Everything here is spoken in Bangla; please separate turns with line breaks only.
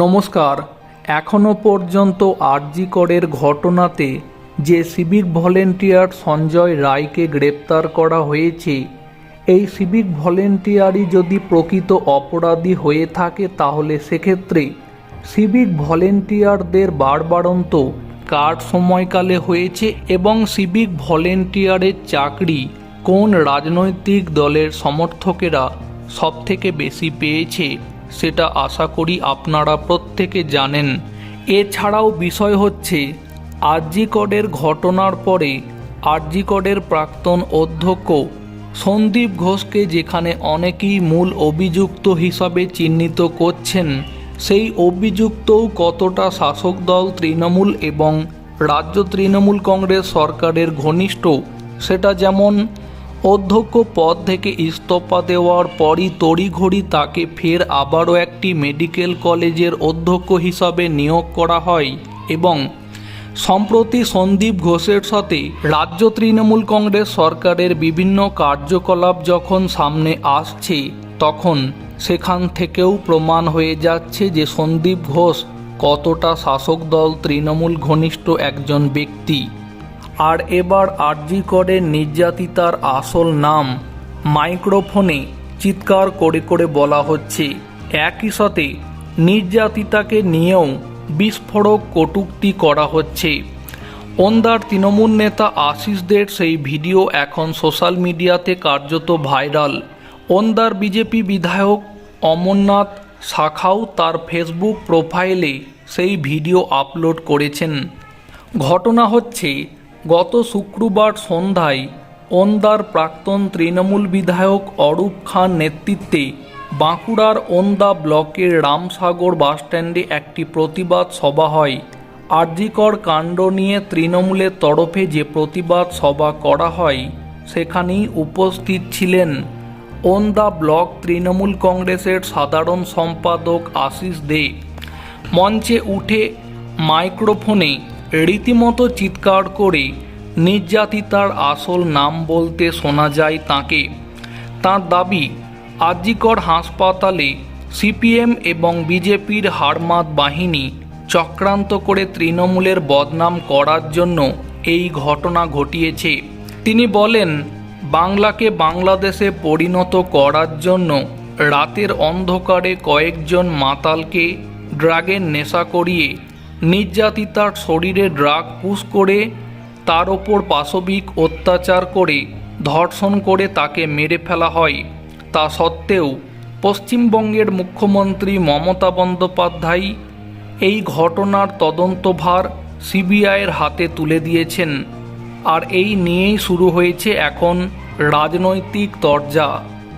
নমস্কার। এখনও পর্যন্ত আরজি করের ঘটনাতে যে সিভিক ভলেন্টিয়ার সঞ্জয় রায়কে গ্রেপ্তার করা হয়েছে, এই সিভিক ভলেন্টিয়ারই যদি প্রকৃত অপরাধী হয়ে থাকে, তাহলে সেক্ষেত্রে সিভিক ভলেন্টিয়ারদের বাড়বাড়ন্ত কার সময়কালে হয়েছে এবং সিভিক ভলেন্টিয়ারের চাকরি কোন রাজনৈতিক দলের সমর্থকেরা সবথেকে বেশি পেয়েছে? সেটা আশা করি আপনারা প্রত্যেকে জানেন। এছাড়াও বিষয় হচ্ছে আরজিকডের ঘটনার পরে আরজিকডের প্রাক্তন অধ্যক্ষ সন্দীপ ঘোষকে যেখানে অনেকেই মূল অভিযুক্ত হিসাবে চিহ্নিত করছেন, সেই অভিযুক্তও কতটা শাসক দল তৃণমূল এবং রাজ্য তৃণমূল কংগ্রেস সরকারের ঘনিষ্ঠ, সেটা যেমন অধ্যক্ষ পদ থেকে ইস্তফা দেওয়ার পরই তড়িঘড়ি তাকে ফের আবারও একটি মেডিকেল কলেজের অধ্যক্ষ হিসাবে নিয়োগ করা হয় এবং সম্প্রতি সন্দীপ ঘোষের সাথে রাজ্য তৃণমূল কংগ্রেস সরকারের বিভিন্ন কার্যকলাপ যখন সামনে আসছে, তখন সেখান থেকেও প্রমাণ হয়ে যাচ্ছে যে সন্দীপ ঘোষ কতটা শাসক দল তৃণমূল ঘনিষ্ঠ একজন ব্যক্তি। আর এবার আরজি করে নির্যাতিতার আসল নাম। মাইক্রোফোনে চিৎকার করে করে বলা হচ্ছে, একই সাথে নির্যাতিতাকে নিয়েও বিস্ফোরক কটূক্তি করা হচ্ছে। ওন্দার তৃণমূল নেতা আশিসদের সেই ভিডিও এখন সোশ্যাল মিডিয়াতে কার্যত ভাইরাল। ওন্দার বিজেপি বিধায়ক অমরনাথ শাখাও তার ফেসবুক প্রোফাইলে সেই ভিডিও আপলোড করেছেন। ঘটনা হচ্ছে গত শুক্রবার সন্ধ্যায় ওন্দার প্রাক্তন তৃণমূল বিধায়ক অরূপ খান নেতৃত্বে বাঁকুড়ার ওন্দা ব্লকের রামসাগর বাসস্ট্যান্ডে একটি প্রতিবাদ সভা হয়। আরজিকর কাণ্ড নিয়ে তৃণমূলের তরফে যে প্রতিবাদ সভা করা হয়, সেখানেই উপস্থিত ছিলেন ওন্দা ব্লক তৃণমূল কংগ্রেসের সাধারণ সম্পাদক আশিস দে। মঞ্চে উঠে মাইক্রোফোনে রীতিমতো চিৎকার করে নির্যাতিতার আসল নাম বলতে শোনা যায় তাকে। তার দাবি, আজিকর হাসপাতালে সিপিএম এবং বিজেপির হারমাত বাহিনী চক্রান্ত করে তৃণমূলের বদনাম করার জন্য এই ঘটনা ঘটিয়েছে। তিনি বলেন, বাংলাকে বাংলাদেশে পরিণত করার জন্য রাতের অন্ধকারে কয়েকজন মাতালকে ড্রাগের নেশা করিয়ে নির্যাতিতার শরীরে ড্রাগ পুশ করে, তার ওপর পাশবিক অত্যাচার করে, ধর্ষণ করে তাকে মেরে ফেলা হয়। তা সত্ত্বেও, পশ্চিমবঙ্গের মুখ্যমন্ত্রী মমতা বন্দ্যোপাধ্যায় এই ঘটনার তদন্তভার সিবিআইয়ের হাতে তুলে দিয়েছেন। আর এই নিয়েই শুরু হয়েছে এখন রাজনৈতিক তরজা।